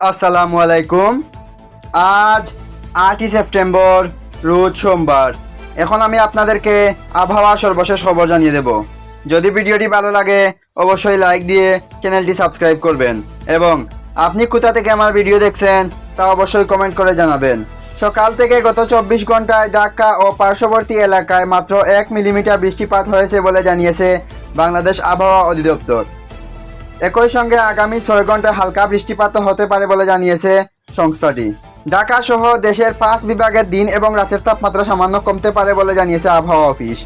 আসসালামু আলাইকুম। আজ আটই সেপ্টেম্বর, রোজ সোমবার। এখন আমি আপনাদেরকে আবহাওয়া সর্বশেষ খবর জানিয়ে দেব। যদি ভিডিওটি ভালো লাগে, অবশ্যই লাইক দিয়ে চ্যানেলটি সাবস্ক্রাইব করবেন। এবং আপনি কোথা থেকে আমার ভিডিও দেখছেন, তা অবশ্যই কমেন্ট করে জানাবেন। সকাল থেকে গত চব্বিশ ঘন্টায় ঢাকা ও পার্শ্ববর্তী এলাকায় মাত্র এক মিলিমিটার বৃষ্টিপাত হয়েছে বলে জানিয়েছে বাংলাদেশ আবহাওয়া অধিদপ্তর। একই সঙ্গে আগামী ছয় ঘন্টায় হালকা বৃষ্টিপাত হতে পারে বলে জানিয়েছে সংস্থাটি। ঢাকা সহ দেশের পাঁচ বিভাগের দিন এবং রাতের তাপমাত্রা সামান্য কমতে পারে বলে জানিয়েছে আবহাওয়া অফিস।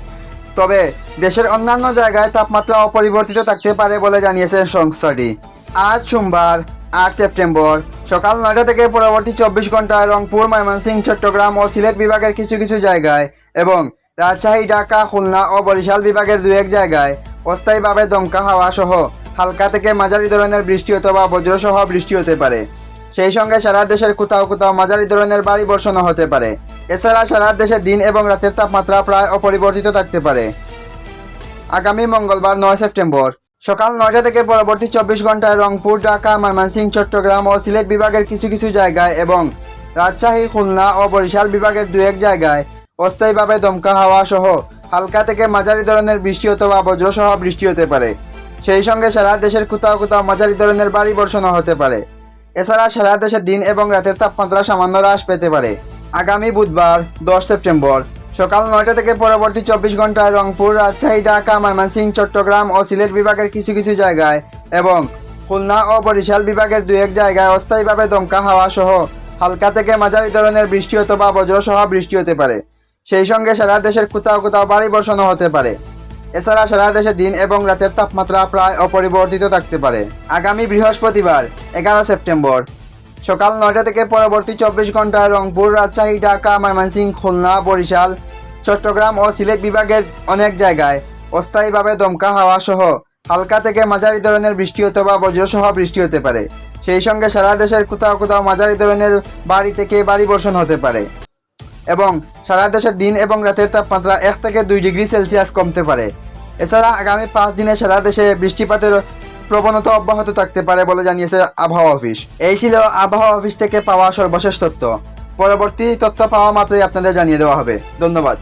তবে দেশের অন্যান্য জায়গায় তাপমাত্রা অপরিবর্তিত থাকতে পারে বলে জানিয়েছে সংস্থাটি। আজ সোমবার, আট সেপ্টেম্বর, সকাল নয়টা থেকে পরবর্তী চব্বিশ ঘন্টায় রংপুর, ময়মনসিংহ, চট্টগ্রাম ও সিলেট বিভাগের কিছু কিছু জায়গায় এবং রাজশাহী, ঢাকা, খুলনা ও বরিশাল বিভাগের দু এক জায়গায় অস্থায়ীভাবে দমকা হাওয়া সহ হালকা থেকে মাঝারি ধরনের বৃষ্টি অথবা বজ্রসহ বৃষ্টি হতে পারে। সেই সঙ্গে সারা দেশের কোথাও কোথাও মাঝারি ধরনের বাড়ি বর্ষণও হতে পারে। এছাড়া সারা দেশে দিন এবং রাতের তাপমাত্রা প্রায় অপরিবর্তিত থাকতে পারে। আগামী মঙ্গলবার নয় সেপ্টেম্বর, সকাল নয়টা থেকে পরবর্তী চব্বিশ ঘন্টায় রংপুর, ঢাকা, ময়মনসিংহ, চট্টগ্রাম ও সিলেট বিভাগের কিছু কিছু জায়গায় এবং রাজশাহী, খুলনা ও বরিশাল বিভাগের দু এক জায়গায় অস্থায়ীভাবে দমকা হাওয়া সহ হালকা থেকে মাঝারি ধরনের বৃষ্টি অথবা বজ্রসহ বৃষ্টি হতে পারে। সেই সঙ্গে সারা দেশের কোথাও কোথাও মাঝারি ধরনের বাড়ি বর্ষণও হতে পারে। এছাড়া সারা দেশে দিন এবং রাতের তাপমাত্রা সামান্য হ্রাস পেতে পারে। আগামী বুধবার, দশ সেপ্টেম্বর, সকাল নয়টা থেকে পরবর্তী চব্বিশ ঘন্টায় রংপুর, রাজশাহী, ঢাকা ময়মনসিংহ চট্টগ্রাম ও সিলেট বিভাগের কিছু কিছু জায়গায় এবং খুলনা ও বরিশাল বিভাগের দু এক জায়গায় অস্থায়ীভাবে দমকা হাওয়া সহ হালকা থেকে মাঝারি ধরনের বৃষ্টি অথবা বজ্রসহ বৃষ্টি হতে পারে। সেই সঙ্গে সারা দেশের কোথাও কোথাও বাড়ি বর্ষণও হতে পারে। এছাড়া সারা দেশে দিন এবং রাতের তাপমাত্রা প্রায় অপরিবর্তিত থাকতে পারে। আগামী বৃহস্পতিবার, এগারো সেপ্টেম্বর। সকাল নয়টা থেকে পরবর্তী চব্বিশ ঘন্টায় রংপুর, রাজশাহী, ঢাকা, ময়মনসিংহ, খুলনা, বরিশাল, চট্টগ্রাম ও সিলেট বিভাগের অনেক জায়গায় অস্থায়ীভাবে দমকা হাওয়া সহ হালকা থেকে মাঝারি ধরনের বৃষ্টি অথবা বজ্রসহ বৃষ্টি হতে পারে। সেই সঙ্গে সারা দেশের কোথাও কোথাও মাঝারি ধরনের বাড়ি থেকে বাড়ি বর্ষণ হতে পারে। এবং সারা দেশে দিন এবং রাতের তাপমাত্রা এক থেকে দুই ডিগ্রি সেলসিয়াস কমতে পারে। এছাড়া আগামী পাঁচ দিনে সারা দেশে বৃষ্টিপাতের প্রবণতা অব্যাহত থাকতে পারে বলে জানিয়েছে আবহাওয়া অফিস। এই ছিল আবহাওয়া অফিস থেকে পাওয়া সর্বশেষ তথ্য। পরবর্তী তথ্য পাওয়া মাত্রই আপনাদের জানিয়ে দেওয়া হবে। ধন্যবাদ।